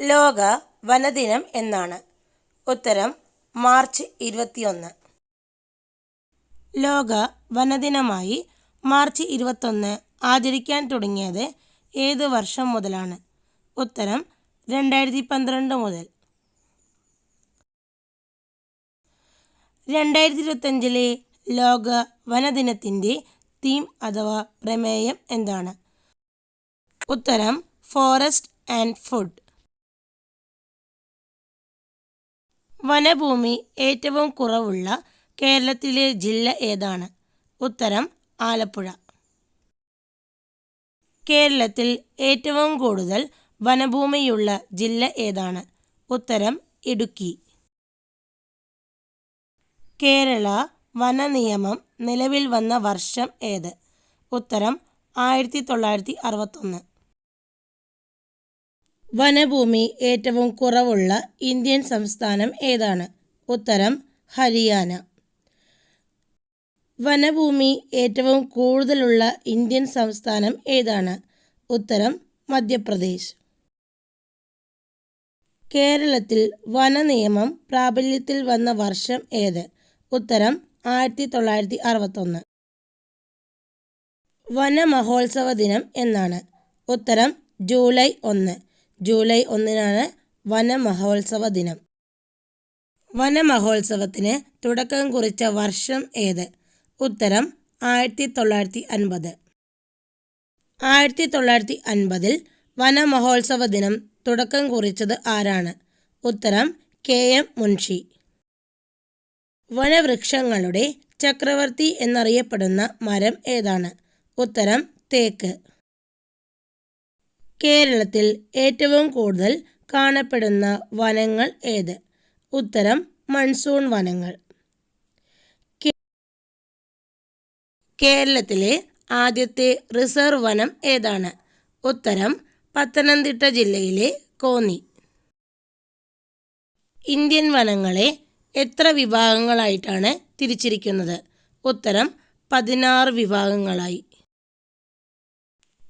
ലോക വനദിനം എന്നാണ്. ഉത്തരം മാർച്ച് ഇരുപത്തിയൊന്ന്. ലോക വനദിനമായി മാർച്ച് ഇരുപത്തൊന്ന് ആചരിക്കാൻ തുടങ്ങിയത് ഏത് വർഷം മുതലാണ്? ഉത്തരം രണ്ടായിരത്തി പന്ത്രണ്ട് മുതൽ. രണ്ടായിരത്തി ഇരുപത്തഞ്ചിലെ ലോക വനദിനത്തിന്റെ തീം അഥവാ പ്രമേയം എന്താണ്? ഉത്തരം ഫോറസ്റ്റ് ആൻഡ് ഫുഡ്. വനഭൂമി ഏറ്റവും കുറവുള്ള കേരളത്തിലെ ജില്ല ഏതാണ്? ഉത്തരം ആലപ്പുഴ. കേരളത്തിൽ ഏറ്റവും കൂടുതൽ വനഭൂമിയുള്ള ജില്ല ഏതാണ്? ഉത്തരം ഇടുക്കി. കേരള വന നിയമം നിലവിൽ വന്ന വർഷം ഏത്? ഉത്തരം ആയിരത്തി തൊള്ളായിരത്തി അറുപത്തൊന്ന് വനഭൂമി ഏറ്റവും കുറവുള്ള ഇന്ത്യൻ സംസ്ഥാനം ഏതാണ്? ഉത്തരം ഹരിയാന. വനഭൂമി ഏറ്റവും കൂടുതലുള്ള ഇന്ത്യൻ സംസ്ഥാനം ഏതാണ്? ഉത്തരം മധ്യപ്രദേശ്. കേരളത്തിൽ വനനിയമം പ്രാബല്യത്തിൽ വന്ന വർഷം ഏത്? ഉത്തരം ആയിരത്തി തൊള്ളായിരത്തി അറുപത്തൊന്ന് വനമഹോത്സവ ദിനം എന്നാണ്. ഉത്തരം ജൂലൈ ഒന്ന്. ജൂലൈ ഒന്നിനാണ് വനമഹോത്സവ ദിനം. വനമഹോത്സവത്തിന് തുടക്കം കുറിച്ച വർഷം ഏത്? ഉത്തരം ആയിരത്തി തൊള്ളായിരത്തി അൻപത് ആയിരത്തി തൊള്ളായിരത്തി അൻപതിൽ വനമഹോത്സവ ദിനം തുടക്കം കുറിച്ചത് ആരാണ്? ഉത്തരം കെ എം മുൻഷി. വനവൃക്ഷങ്ങളുടെ ചക്രവർത്തി എന്നറിയപ്പെടുന്ന മരം ഏതാണ്? ഉത്തരം തേക്ക്. കേരളത്തിൽ ഏറ്റവും കൂടുതൽ കാണപ്പെടുന്ന വനങ്ങൾ ഏത്? ഉത്തരം മൺസൂൺ വനങ്ങൾ. കേരളത്തിലെ ആദ്യത്തെ റിസർവ് വനം ഏതാണ്? ഉത്തരം പത്തനംതിട്ട ജില്ലയിലെ കോന്നി. ഇന്ത്യൻ വനങ്ങളെ എത്ര വിഭാഗങ്ങളായിട്ടാണ് തിരിച്ചിരിക്കുന്നത്? ഉത്തരം പതിനാറ് വിഭാഗങ്ങളായി.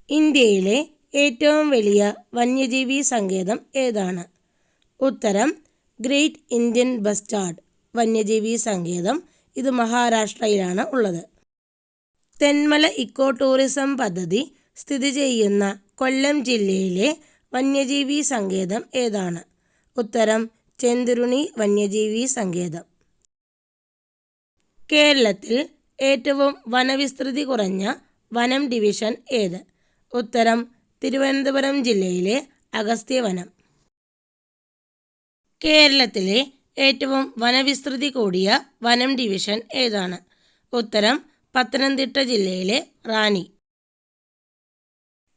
ഇന്ത്യയിലെ ഏറ്റവും വലിയ വന്യജീവി സങ്കേതം ഏതാണ്? ഉത്തരം ഗ്രേറ്റ് ഇന്ത്യൻ ബസ്റ്റാർഡ് വന്യജീവി സങ്കേതം. ഇത് മഹാരാഷ്ട്രയിലാണ് ഉള്ളത്. തെന്മല ഇക്കോ ടൂറിസം പദ്ധതി സ്ഥിതി ചെയ്യുന്ന കൊല്ലം ജില്ലയിലെ വന്യജീവി സങ്കേതം ഏതാണ്? ഉത്തരം ചെന്തുരുണി വന്യജീവി സങ്കേതം. കേരളത്തിൽ ഏറ്റവും വനവിസ്തൃതി കുറഞ്ഞ വനം ഡിവിഷൻ ഏത്? ഉത്തരം തിരുവനന്തപുരം ജില്ലയിലെ അഗസ്ത്യവനം. കേരളത്തിലെ ഏറ്റവും വനവിസ്തൃതി കൂടിയ വനം ഡിവിഷൻ ഏതാണ്? ഉത്തരം പത്തനംതിട്ട ജില്ലയിലെ റാണി.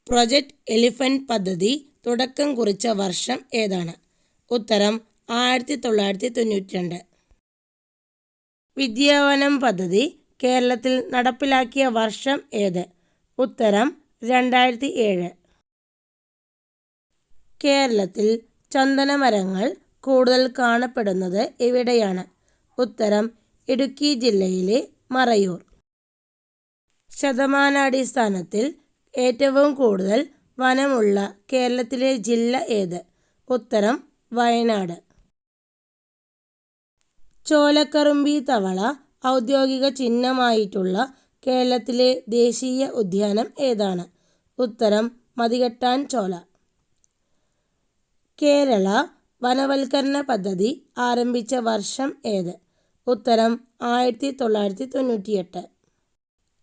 പ്രൊജക്ട് എലിഫന്റ് പദ്ധതി തുടക്കം കുറിച്ച വർഷം ഏതാണ്? ഉത്തരം ആയിരത്തി തൊള്ളായിരത്തി തൊണ്ണൂറ്റി രണ്ട് വിദ്യാവനം പദ്ധതി കേരളത്തിൽ നടപ്പിലാക്കിയ വർഷം ഏത്? ഉത്തരം രണ്ടായിരത്തി ഏഴ് കേരളത്തിൽ ചന്ദനമരങ്ങൾ കൂടുതൽ കാണപ്പെടുന്നത് എവിടെയാണ്? ഉത്തരം ഇടുക്കി ജില്ലയിലെ മറയൂർ. ശതമാനാടിസ്ഥാനത്തിൽ ഏറ്റവും കൂടുതൽ വനമുള്ള കേരളത്തിലെ ജില്ല ഏത്? ഉത്തരം വയനാട്. ചോലക്കറുമ്പി തവള ഔദ്യോഗിക ചിഹ്നമായിട്ടുള്ള കേരളത്തിലെ ദേശീയ ഉദ്യാനം ഏതാണ്? ഉത്തരം മതികെട്ടാൻ ചോല. കേരള വനവൽക്കരണ പദ്ധതി ആരംഭിച്ച വർഷം ഏത്? ഉത്തരം ആയിരത്തി തൊള്ളായിരത്തി തൊണ്ണൂറ്റിയെട്ട്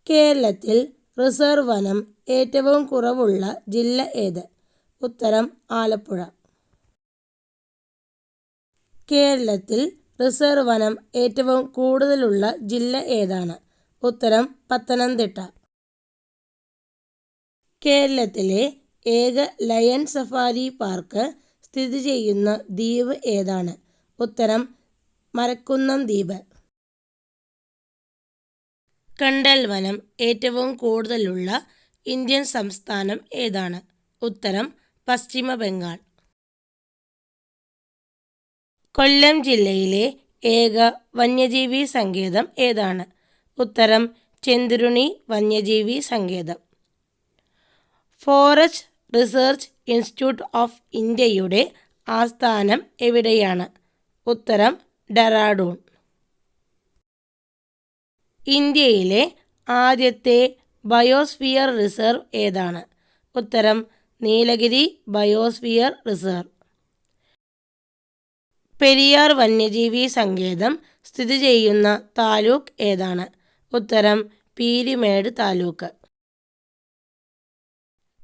കേരളത്തിൽ റിസർവ് വനം ഏറ്റവും കുറവുള്ള ജില്ല ഏത്? ഉത്തരം ആലപ്പുഴ. കേരളത്തിൽ റിസർവ് വനം ഏറ്റവും കൂടുതലുള്ള ജില്ല ഏതാണ്? ഉത്തരം പത്തനംതിട്ട. കേരളത്തിലെ ഏക ലയൺ സഫാരി പാർക്ക് സ്ഥിതി ചെയ്യുന്ന ദ്വീപ് ഏതാണ്? ഉത്തരം മരക്കുന്നം ദ്വീപ്. കണ്ടൽ വനം ഏറ്റവും കൂടുതലുള്ള ഇന്ത്യൻ സംസ്ഥാനം ഏതാണ്? ഉത്തരം പശ്ചിമ ബംഗാൾ. കൊല്ലം ജില്ലയിലെ ഏക വന്യജീവി സങ്കേതം ഏതാണ്? ഉത്തരം ചെന്തുരുണി വന്യജീവി സങ്കേതം. ഫോറസ്റ്റ് റിസർച്ച് ഇൻസ്റ്റിറ്റ്യൂട്ട് ഓഫ് ഇന്ത്യയുടെ ആസ്ഥാനം എവിടെയാണ്? ഉത്തരം ഡെറാഡൂൺ. ഇന്ത്യയിലെ ആദ്യത്തെ ബയോസ്ഫിയർ റിസർവ് ഏതാണ്? ഉത്തരം നീലഗിരി ബയോസ്ഫിയർ റിസർവ്. പെരിയാർ വന്യജീവി സങ്കേതം സ്ഥിതി ചെയ്യുന്ന താലൂക്ക് ഏതാണ്? ഉത്തരം പീരിമേട് താലൂക്ക്.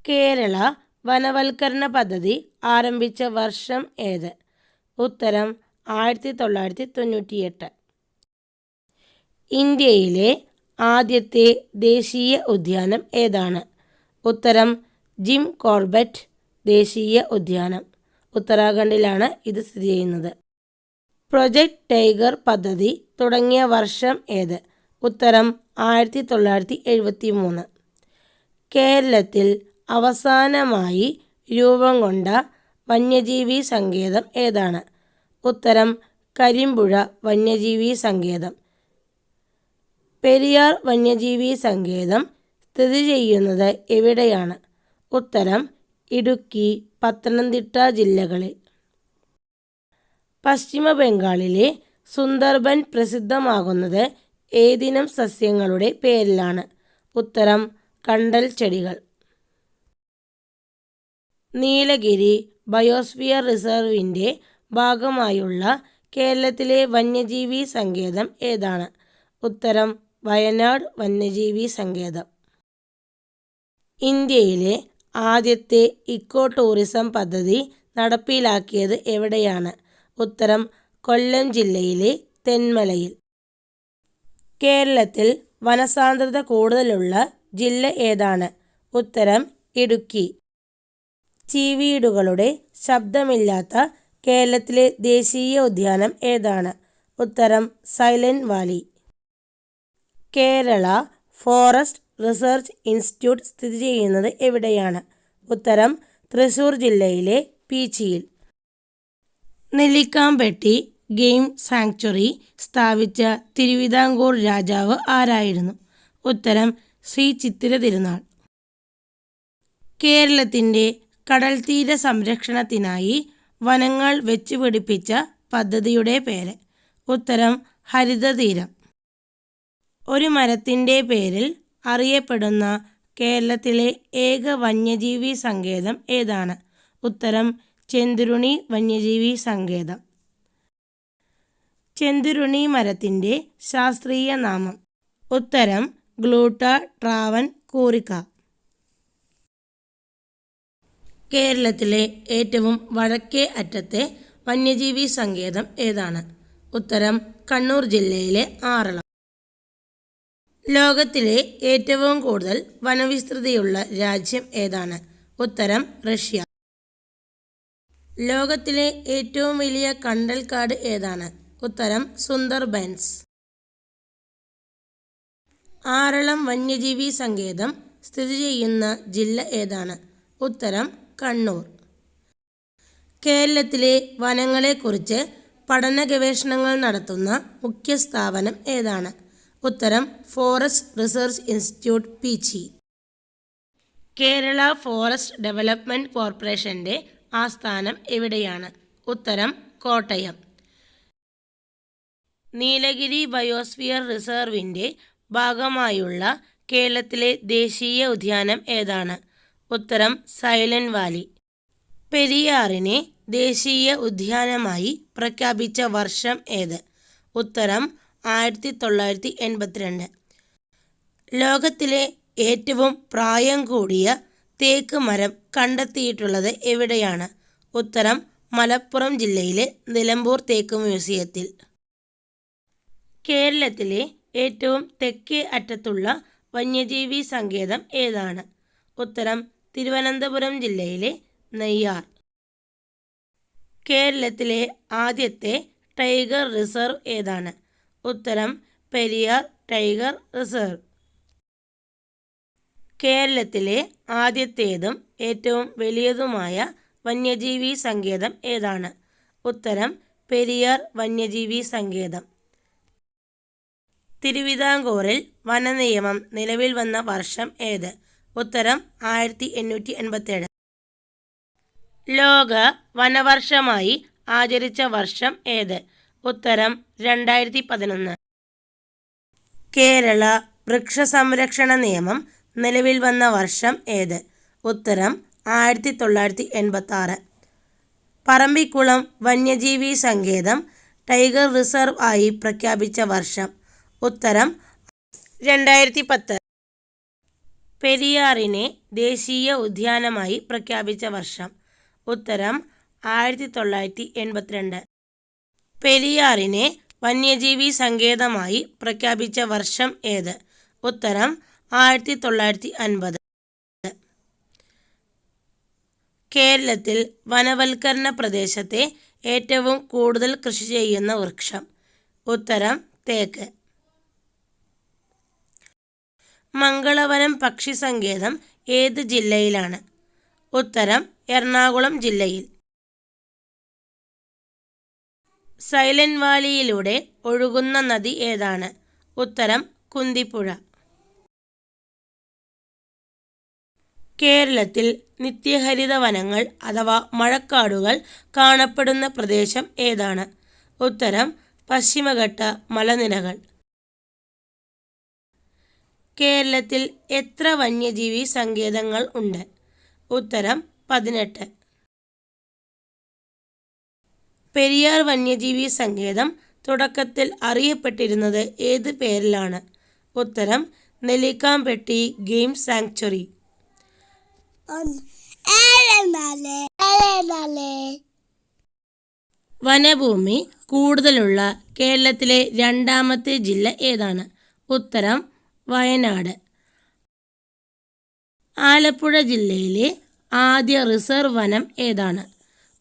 കേരള വനവൽക്കരണ പദ്ധതി ആരംഭിച്ച വർഷം ഏത്? ഉത്തരം ആയിരത്തി തൊള്ളായിരത്തി തൊണ്ണൂറ്റിയെട്ട് ഇന്ത്യയിലെ ആദ്യത്തെ ദേശീയ ഉദ്യാനം ഏതാണ്? ഉത്തരം ജിം കോർബറ്റ് ദേശീയ ഉദ്യാനം. ഉത്തരാഖണ്ഡിലാണ് ഇത് സ്ഥിതി ചെയ്യുന്നത്. പ്രൊജക്ട് ടൈഗർ പദ്ധതി തുടങ്ങിയ വർഷം ഏത്? ഉത്തരം ആയിരത്തി തൊള്ളായിരത്തി എഴുപത്തി മൂന്ന് കേരളത്തിൽ അവസാനമായി രൂപം കൊണ്ട വന്യജീവി സങ്കേതം ഏതാണ്? ഉത്തരം കരിമ്പുഴ വന്യജീവി സങ്കേതം. പെരിയാർ വന്യജീവി സങ്കേതം സ്ഥിതി ചെയ്യുന്നത് എവിടെയാണ്? ഉത്തരം ഇടുക്കി പത്തനംതിട്ട ജില്ലകളിൽ. പശ്ചിമ ബംഗാളിലെ സുന്ദർബൻ പ്രസിദ്ധമാകുന്നത് ഏതിനം സസ്യങ്ങളുടെ പേരിലാണ്? ഉത്തരം കണ്ടൽ ചെടികൾ നീലഗിരി ബയോസ്ഫിയർ റിസർവിന്റെ ഭാഗമായുള്ള കേരളത്തിലെ വന്യജീവി സങ്കേതം ഏതാണ്? ഉത്തരം വയനാട് വന്യജീവി സങ്കേതം. ഇന്ത്യയിലെ ആദ്യത്തെ ഇക്കോ ടൂറിസം പദ്ധതി നടപ്പിലാക്കിയത് എവിടെയാണ്? ഉത്തരം കൊല്ലം ജില്ലയിലെ തെന്മലയിൽ. കേരളത്തിൽ വനസാന്ദ്രത കൂടുതലുള്ള ജില്ല ഏതാണ്? ഉത്തരം ഇടുക്കി. ചീവീടുകളുടെ ശബ്ദമില്ലാത്ത കേരളത്തിലെ ദേശീയ ഉദ്യാനം ഏതാണ്? ഉത്തരം Silent Valley. Kerala Forest Research Institute സ്ഥിതി ചെയ്യുന്നത് എവിടെയാണ്? ഉത്തരം തൃശൂർ ജില്ലയിലെ പീച്ചിയിൽ. നെല്ലിക്കാമ്പെട്ടി ഗെയിം സാങ്ച്വറി സ്ഥാപിച്ച തിരുവിതാംകൂർ രാജാവ് ആരായിരുന്നു? ഉത്തരം ശ്രീ ചിത്തിര തിരുനാൾ. കേരളത്തിന്റെ കടൽത്തീര സംരക്ഷണത്തിനായി വനങ്ങൾ വെച്ചുപിടിപ്പിച്ച പദ്ധതിയുടെ പേര്. ഉത്തരം ഹരിതതീരം. ഒരു മരത്തിന്റെ പേരിൽ അറിയപ്പെടുന്ന കേരളത്തിലെ ഏക വന്യജീവി സങ്കേതം ഏതാണ്? ഉത്തരം ചെന്തുരുണി വന്യജീവി സങ്കേതം. ചെന്തുരുണി മരത്തിന്റെ ശാസ്ത്രീയ നാമം. ഉത്തരം ഗ്ലൂട്ട ട്രാവൻ കൂറിക്ക. കേരളത്തിലെ ഏറ്റവും വടക്കേ അറ്റത്തെ വന്യജീവി സങ്കേതം ഏതാണ്? ഉത്തരം കണ്ണൂർ ജില്ലയിലെ ആറളം. ലോകത്തിലെ ഏറ്റവും കൂടുതൽ വനവിസ്തൃതിയുള്ള രാജ്യം ഏതാണ്? ഉത്തരം റഷ്യ. ലോകത്തിലെ ഏറ്റവും വലിയ കണ്ടൽക്കാട് ഏതാണ്? ഉത്തരം സുന്ദർബൻസ് ആറളം വന്യജീവി സങ്കേതം സ്ഥിതി ചെയ്യുന്ന ജില്ല ഏതാണ്? ഉത്തരം കണ്ണൂർ. കേരളത്തിലെ വനങ്ങളെക്കുറിച്ച് പഠന ഗവേഷണങ്ങൾ നടത്തുന്ന മുഖ്യ സ്ഥാപനം ഏതാണ്? ഉത്തരം Forest Research Institute Peechi. Kerala Forest Development കോർപ്പറേഷന്റെ ആസ്ഥാനം എവിടെയാണ്? ഉത്തരം കോട്ടയം. നീലഗിരി ബയോസ്ഫിയർ റിസർവിന്റെ ഭാഗമായുള്ള കേരളത്തിലെ ദേശീയ ഉദ്യാനം ഏതാണ്? ഉത്തരം സൈലന്റ് വാലി. പെരിയാറിനെ ദേശീയ ഉദ്യാനമായി പ്രഖ്യാപിച്ച വർഷം ഏത്? ഉത്തരം ആയിരത്തി തൊള്ളായിരത്തി എൺപത്തിരണ്ട് ലോകത്തിലെ ഏറ്റവും പ്രായം കൂടിയ തേക്ക് മരം കണ്ടെത്തിയിട്ടുള്ളത് എവിടെയാണ്? ഉത്തരം മലപ്പുറം ജില്ലയിലെ നിലമ്പൂർ തേക്ക് മ്യൂസിയത്തിൽ. കേരളത്തിലെ ഏറ്റവും തെക്കേ അറ്റത്തുള്ള വന്യജീവി സങ്കേതം ഏതാണ്? ഉത്തരം തിരുവനന്തപുരം ജില്ലയിലെ നെയ്യാർ. കേരളത്തിലെ ആദ്യത്തെ ടൈഗർ റിസർവ് ഏതാണ്? ഉത്തരം പെരിയാർ ടൈഗർ റിസർവ്. കേരളത്തിലെ ആദ്യത്തേതും ഏറ്റവും വലിയതുമായ വന്യജീവി സങ്കേതം ഏതാണ്? ഉത്തരം പെരിയാർ വന്യജീവി സങ്കേതം. തിരുവിതാംകൂറിൽ വനനിയമം നിലവിൽ വന്ന വർഷം ഏത്? ഉത്തരം ആയിരത്തി എണ്ണൂറ്റി എൺപത്തേഴ് ലോക വനവർഷമായി ആചരിച്ച വർഷം ഏത്? ഉത്തരം രണ്ടായിരത്തി പതിനൊന്ന് കേരള വൃക്ഷ സംരക്ഷണ നിയമം നിലവിൽ വന്ന വർഷം ഏത്? ഉത്തരം ആയിരത്തി തൊള്ളായിരത്തി എൺപത്തി ആറ് പറമ്പിക്കുളം വന്യജീവി സങ്കേതം ടൈഗർ റിസർവ് ആയി പ്രഖ്യാപിച്ച വർഷം. ഉത്തരം രണ്ടായിരത്തി പത്ത് പെരിയാറിനെ ദേശീയ ഉദ്യാനമായി പ്രഖ്യാപിച്ച വർഷം. ഉത്തരം ആയിരത്തി തൊള്ളായിരത്തി എൺപത്തിരണ്ട് പെരിയാറിനെ വന്യജീവി സങ്കേതമായി പ്രഖ്യാപിച്ച വർഷം ഏത്? ഉത്തരം ആയിരത്തി തൊള്ളായിരത്തി അൻപത് കേരളത്തിൽ വനവൽക്കരണ പ്രദേശത്തെ ഏറ്റവും കൂടുതൽ കൃഷി ചെയ്യുന്ന വൃക്ഷം. ഉത്തരം തേക്ക്. മംഗളവനം പക്ഷി സങ്കേതം ഏത് ജില്ലയിലാണ്? ഉത്തരം എറണാകുളം ജില്ലയിൽ. സൈലന്റ് വാലിയിലൂടെ ഒഴുകുന്ന നദി ഏതാണ്? ഉത്തരം കുന്തിപ്പുഴ. കേരളത്തിൽ നിത്യഹരിത വനങ്ങൾ അഥവാ മഴക്കാടുകൾ കാണപ്പെടുന്ന പ്രദേശം ഏതാണ്? ഉത്തരം പശ്ചിമഘട്ട മലനിരകൾ. കേരളത്തിൽ എത്ര വന്യജീവി സങ്കേതങ്ങൾ ഉണ്ട്? ഉത്തരം പതിനെട്ട്. പെരിയാർ വന്യജീവി സങ്കേതം തുടക്കത്തിൽ അറിയപ്പെട്ടിരുന്നത് ഏത് പേരിലാണ്? ഉത്തരം നെല്ലിക്കാംപെട്ടി ഗെയിം സാങ്ച്വറി. വനഭൂമി കൂടുതലുള്ള കേരളത്തിലെ രണ്ടാമത്തെ ജില്ല ഏതാണ്? ഉത്തരം വയനാട്. ആലപ്പുഴ ജില്ലയിലെ ആദ്യ റിസർവ് വനം ഏതാണ്?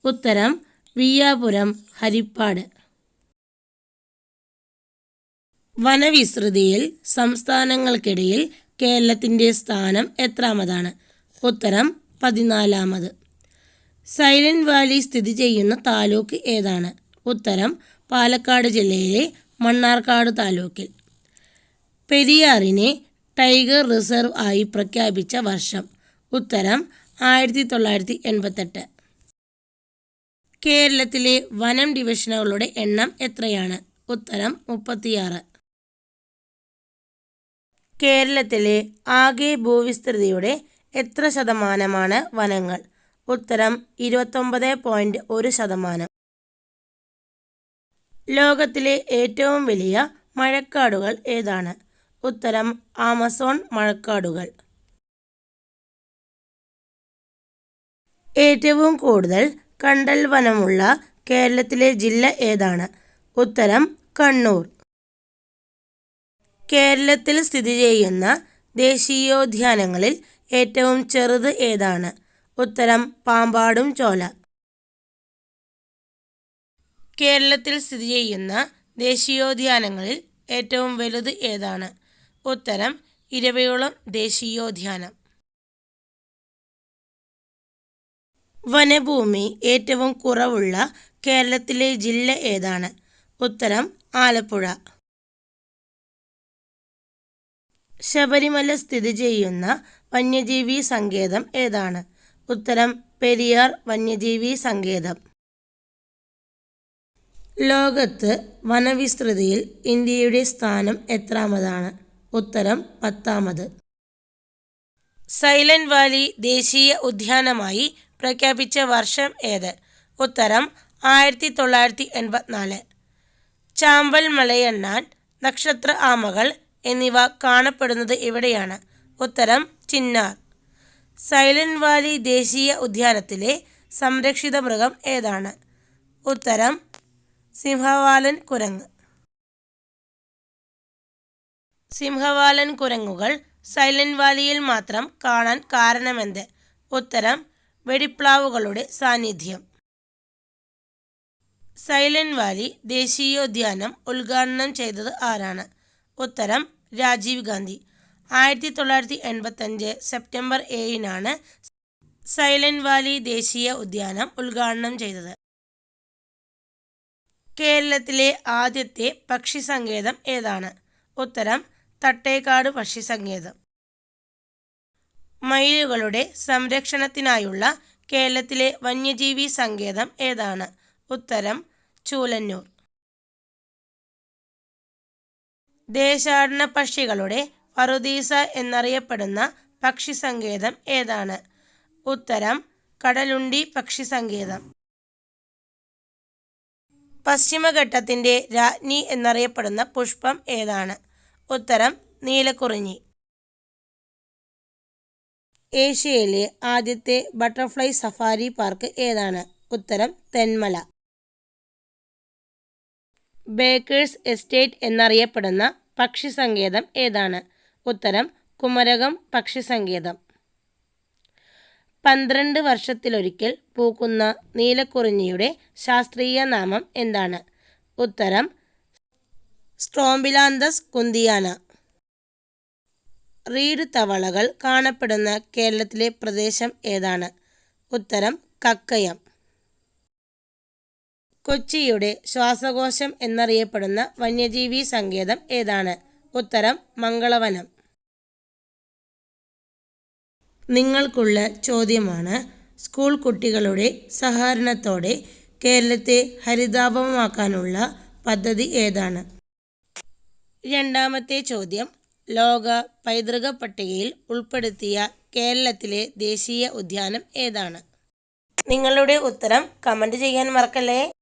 ഉത്തരം വിയ്യാപുരം ഹരിപ്പാട്. വനവിസ്തൃതിയിൽ സംസ്ഥാനങ്ങൾക്കിടയിൽ കേരളത്തിന്റെ സ്ഥാനം എത്രാമതാണ്? ഉത്തരം പതിനാലാമത്. സൈലന്റ് വാലി സ്ഥിതി ചെയ്യുന്ന താലൂക്ക് ഏതാണ്? ഉത്തരം പാലക്കാട് ജില്ലയിലെ മണ്ണാർക്കാട് താലൂക്കിൽ. പെരിയാറിനെ ടൈഗർ റിസർവ് ആയി പ്രഖ്യാപിച്ച വർഷം. ഉത്തരം ആയിരത്തി തൊള്ളായിരത്തി എൺപത്തെട്ട് കേരളത്തിലെ വനം ഡിവിഷനുകളുടെ എണ്ണം എത്രയാണ്? ഉത്തരം മുപ്പത്തിയാറ്. കേരളത്തിലെ ആകെ ഭൂവിസ്തൃതിയുടെ എത്ര ശതമാനമാണ് വനങ്ങൾ? ഉത്തരം ഇരുപത്തൊമ്പത് പോയിന്റ് ഒരു ശതമാനം. ലോകത്തിലെ ഏറ്റവും വലിയ മഴക്കാടുകൾ ഏതാണ്? ഉത്തരം ആമസോൺ മഴക്കാടുകൾ. ഏറ്റവും കൂടുതൽ കണ്ടൽ വനമുള്ള കേരളത്തിലെ ജില്ല ഏതാണ്? ഉത്തരം കണ്ണൂർ. കേരളത്തിൽ സ്ഥിതി ചെയ്യുന്ന ദേശീയോദ്യാനങ്ങളിൽ ഏറ്റവും ചെറുത് ഏതാണ്? ഉത്തരം പാമ്പാടും ചോല. കേരളത്തിൽ സ്ഥിതി ചെയ്യുന്ന ദേശീയോദ്യാനങ്ങളിൽ ഏറ്റവും വലുത് ഏതാണ്? ഉത്തരം ഇരവയോളം ദേശീയോദ്യാനം. വനഭൂമി ഏറ്റവും കുറവുള്ള കേരളത്തിലെ ജില്ല ഏതാണ്? ഉത്തരം ആലപ്പുഴ. ശബരിമല സ്ഥിതി ചെയ്യുന്ന വന്യജീവി സങ്കേതം ഏതാണ്? ഉത്തരം പെരിയാർ വന്യജീവി സങ്കേതം. ലോകത്ത് വനവിസ്തൃതിയിൽ ഇന്ത്യയുടെ സ്ഥാനം എത്രാമതാണ്? ഉത്തരം പത്താമത്. സൈലന്റ് വാലി ദേശീയ ഉദ്യാനമായി പ്രഖ്യാപിച്ച വർഷം ഏത്? ഉത്തരം ആയിരത്തി തൊള്ളായിരത്തി എൺപത്തിനാല് ചാമ്പൽ മലയണ്ണാൻ നക്ഷത്ര ആമകൾ എന്നിവ കാണപ്പെടുന്നത് എവിടെയാണ്? ഉത്തരം ചിന്നാർ. സൈലന്റ് വാലി ദേശീയ ഉദ്യാനത്തിലെ സംരക്ഷിത മൃഗം ഏതാണ്? ഉത്തരം സിംഹവാലൻ കുരങ്ങ്. സിംഹവാലൻ കുരങ്ങുകൾ സൈലന്റ് വാലിയിൽ മാത്രം കാണാൻ കാരണമെന്ത്? ഉത്തരം വെടിപ്ലാവുകളുടെ സാന്നിധ്യം. സൈലന്റ് വാലി ദേശീയോദ്യാനം ഉദ്ഘാടനം ചെയ്തത് ആരാണ്? ഉത്തരം രാജീവ് ഗാന്ധി. ആയിരത്തി തൊള്ളായിരത്തി എൺപത്തഞ്ച് സെപ്റ്റംബർ ഏഴിനാണ് സൈലന്റ് വാലി ദേശീയ ഉദ്യാനം ഉദ്ഘാടനം ചെയ്തത്. കേരളത്തിലെ ആദ്യത്തെ പക്ഷി സങ്കേതം ഏതാണ്? ഉത്തരം തട്ടേക്കാട് പക്ഷി സങ്കേതം മയിലുകളുടെ സംരക്ഷണത്തിനായുള്ള കേരളത്തിലെ വന്യജീവി സങ്കേതം ഏതാണ്? ഉത്തരം ചൂലന്നൂർ. ദേശാടന പക്ഷികളുടെ ഫറുദീസ എന്നറിയപ്പെടുന്ന പക്ഷി സങ്കേതം ഏതാണ്? ഉത്തരം കടലുണ്ടി പക്ഷി സങ്കേതം പശ്ചിമഘട്ടത്തിന്റെ രാജ്ഞി എന്നറിയപ്പെടുന്ന പുഷ്പം ഏതാണ്? ഉത്തരം നീലക്കുറിഞ്ഞി. ഏഷ്യയിലെ ആദ്യത്തെ ബട്ടർഫ്ലൈ സഫാരി പാർക്ക് ഏതാണ്? ഉത്തരം തെന്മല. ബേക്കേഴ്സ് എസ്റ്റേറ്റ് എന്നറിയപ്പെടുന്ന പക്ഷി സങ്കേതം ഏതാണ്? ഉത്തരം കുമരകം പക്ഷി സങ്കേതം പന്ത്രണ്ട് വർഷത്തിലൊരിക്കൽ പൂക്കുന്ന നീലക്കുറിഞ്ഞിയുടെ ശാസ്ത്രീയ നാമം എന്താണ്? ഉത്തരം സ്ട്രോംബിലാന്തസ് കുന്തിയാന. റീഡ് തവളകൾ കാണപ്പെടുന്ന കേരളത്തിലെ പ്രദേശം ഏതാണ്? ഉത്തരം കക്കയം. കൊച്ചിയുടെ ശ്വാസകോശം എന്നറിയപ്പെടുന്ന വന്യജീവി സങ്കേതം ഏതാണ്? ഉത്തരം മംഗളവനം. നിങ്ങൾക്കുള്ള ചോദ്യമാണ് സ്കൂൾ കുട്ടികളുടെ സഹകരണത്തോടെ കേരളത്തെ ഹരിതാപമാക്കാനുള്ള പദ്ധതി ഏതാണ്? രണ്ടാമത്തെ ചോദ്യം. ലോക പൈതൃക പട്ടികയിൽ ഉൾപ്പെടുത്തിയ കേരളത്തിലെ ദേശീയ ഉദ്യാനം ഏതാണ്? നിങ്ങളുടെ ഉത്തരം കമന്റ് ചെയ്യാൻ മറക്കല്ലേ?